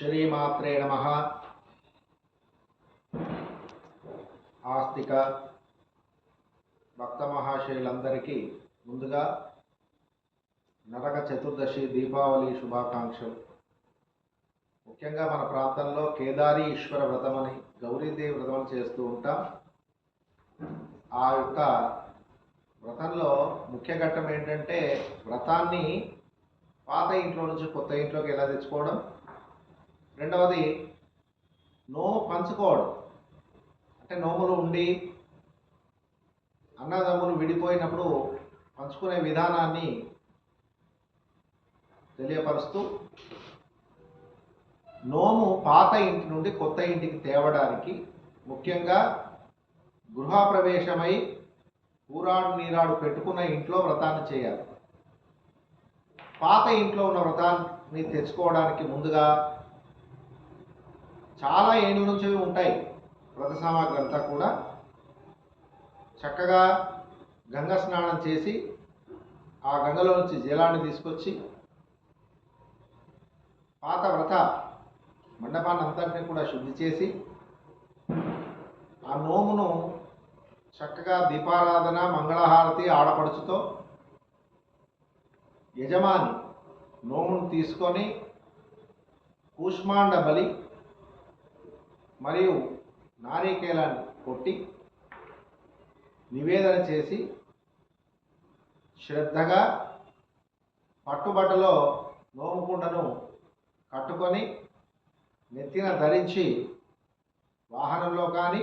శ్రీమాత్రే నమ ఆస్తిక భక్త మహాశయులందరికీ ముందుగా నరక చతుర్దశి దీపావళి శుభాకాంక్షలు. ముఖ్యంగా మన ప్రాంతంలో కేదారి ఈశ్వర వ్రతమని గౌరీదేవి వ్రతం చేస్తూ ఉంటాం. ఆ యొక్క వ్రతంలో ముఖ్య ఘట్టం ఏంటంటే వ్రతాన్ని పాత ఇంట్లో నుంచి కొత్త ఇంట్లోకి ఎలా తెచ్చుకోవడం రెండవది నోము పంచుకోవడం. అంటే నోములు ఉండి అన్నదమ్ములు విడిపోయినప్పుడు పంచుకునే విధానాన్ని తెలియపరుస్తూ నోము పాత ఇంటి నుండి కొత్త ఇంటికి తేవడానికి ముఖ్యంగా గృహప్రవేశమై ఊరాడు నీరాడు పెట్టుకున్న ఇంట్లో వ్రతాన్ని చేయాలి. పాత ఇంట్లో ఉన్న వ్రతాన్ని తెచ్చుకోవడానికి ముందుగా చాలా ఏనుగు నుంచి ఉంటాయి. వ్రత సామాగ్రి అంతా కూడా చక్కగా గంగ స్నానం చేసి ఆ గంగలో నుంచి జలాన్ని తీసుకొచ్చి పాత వ్రత మండపాన్ని అంతటిని కూడా శుద్ధి చేసి ఆ నోమును చక్కగా దీపారాధన మంగళహారతి ఆడపడుచుతో యజమాని నోమును తీసుకొని కూష్మాండ బలి మరియు నారికేలాన్ని కొట్టి నివేదన చేసి శ్రద్ధగా పట్టుబట్టలో నోముకుండను కట్టుకొని నెత్తిన ధరించి వాహనంలో కానీ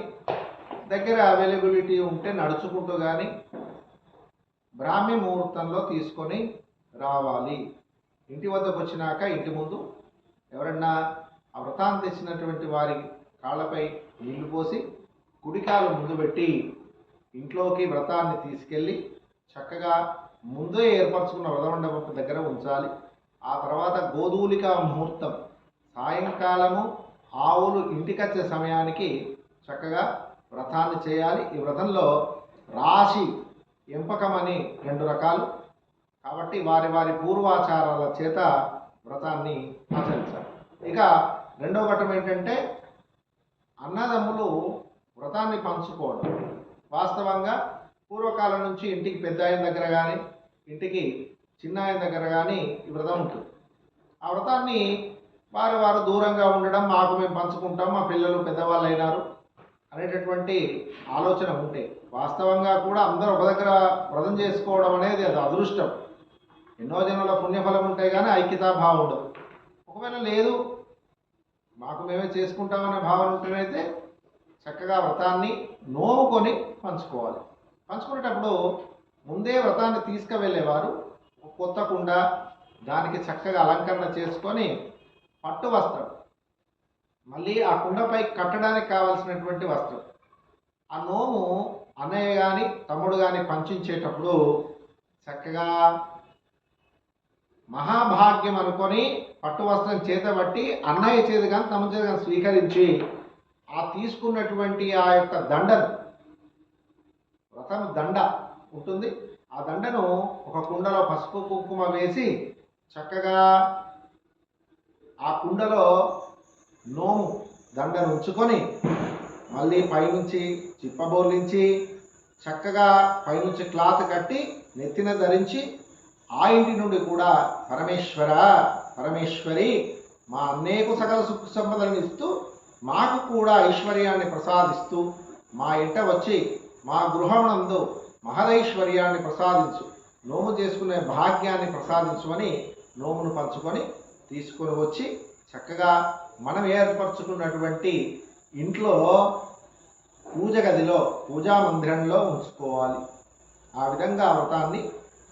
దగ్గర అవైలబిలిటీ ఉంటే నడుచుకుంటూ కానీ బ్రాహ్మీ ముహూర్తంలో తీసుకొని రావాలి. ఇంటి వద్దకు వచ్చినాక ఇంటి ముందు ఎవరన్నా ఆ వ్రతాన్ని తెచ్చినటువంటి కాళ్ళపై నీళ్ళు పోసి కుడికాలు ముందు పెట్టి ఇంట్లోకి వ్రతాన్ని తీసుకెళ్ళి చక్కగా ముందే ఏర్పరచుకున్న వ్రతమండపం దగ్గర ఉంచాలి. ఆ తర్వాత గోధూలిక ముహూర్తం. సాయంకాలము ఆవులు ఇంటికొచ్చే సమయానికి చక్కగా వ్రతాన్ని చేయాలి. ఈ వ్రతంలో రాశి ఎంపకం అని రెండు రకాలు. కాబట్టి వారి వారి పూర్వాచారాల చేత వ్రతాన్ని ఆచరించాలి. ఇక రెండవ ఘట్టం ఏంటంటే అన్నదమ్ములు వ్రతాన్ని పంచుకోవడం. వాస్తవంగా పూర్వకాలం నుంచి ఇంటికి పెద్ద ఆయన దగ్గర కానీ ఇంటికి చిన్న ఆయన దగ్గర కానీ ఈ వ్రతం ఉంటుంది. ఆ వ్రతాన్ని వారు వారు దూరంగా ఉండడం మాకు మేము పంచుకుంటాం మా పిల్లలు పెద్దవాళ్ళు అయినారు అనేటటువంటి ఆలోచన ఉంటే వాస్తవంగా కూడా అందరూ ఒక దగ్గర వ్రతం చేసుకోవడం అనేది అది అదృష్టం. ఎన్నో జనుల పుణ్యఫలం ఉంటాయి కానీ ఐక్యతాభావం ఉండదు. ఒకవేళ లేదు మాకు మేమే చేసుకుంటామనే భావన ఉంటేనైతే చక్కగా వ్రతాన్ని నోముకొని పంచుకోవాలి. పంచుకునేటప్పుడు ముందే వ్రతాన్ని తీసుకువెళ్ళేవారు. కొత్త కుండ దానికి చక్కగా అలంకరణ చేసుకొని పట్టు వస్త్రం. మళ్ళీ ఆ కుండపై కట్టడానికి కావాల్సినటువంటి వస్త్రం. ఆ నోము అన్నయ్య కానీ తమ్ముడు కానీ పంచించేటప్పుడు చక్కగా మహాభాగ్యం అనుకొని పట్టు వస్త్రం చేతబట్టి అన్నయ్య చేతి కానీ తమ చేతి కానీ స్వీకరించి ఆ తీసుకున్నటువంటి ఆ యొక్క దండను వ్రతం దండ ఉంటుంది. ఆ దండను ఒక కుండలో పసుపు కుంకుమ వేసి చక్కగా ఆ కుండలో నోము దండను ఉంచుకొని మళ్ళీ పైనుంచి చిప్పబోర్లించి చక్కగా పైనుంచి క్లాత్ కట్టి నెత్తిన ధరించి ఆ ఇంటి నుండి కూడా పరమేశ్వర పరమేశ్వరి మా అన్నేకు సకల సుఖ సంపదలను ఇస్తూ మాకు కూడా ఐశ్వర్యాన్ని ప్రసాదిస్తూ మా ఇంట వచ్చి మా గృహమునందు మహదైశ్వర్యాన్ని ప్రసాదించు నోము చేసుకునే భాగ్యాన్ని ప్రసాదించు అని నోమును పంచుకొని తీసుకొని వచ్చి చక్కగా మనం ఏర్పరచుకున్నటువంటి ఇంట్లో పూజ గదిలో పూజా మందిరంలో ఉంచుకోవాలి. ఆ విధంగా వ్రతాన్ని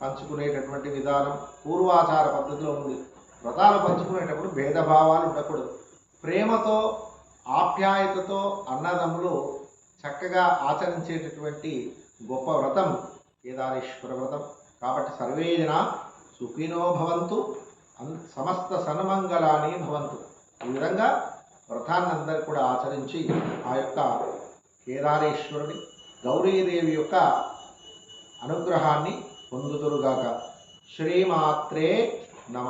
పంచుకునేటటువంటి విధానం పూర్వాచార పద్ధతిలో ఉంది. వ్రతాలు పంచుకునేటప్పుడు భేదభావాలు ఉండకూడదు. ప్రేమతో ఆప్యాయతతో అన్నదమ్ములు చక్కగా ఆచరించేటటువంటి గొప్ప వ్రతం కేదారేశ్వర వ్రతం. కాబట్టి సర్వేజన సుఖినో భవంతు సమస్త సన్మంగళాని భవంతు. ఈ విధంగా వ్రతాన్ని అందరు కూడా ఆచరించి ఆ యొక్క కేదారేశ్వరుని గౌరీదేవి యొక్క అనుగ్రహాన్ని పొందుదురుగాక. శ్రీమాత్రే నమ.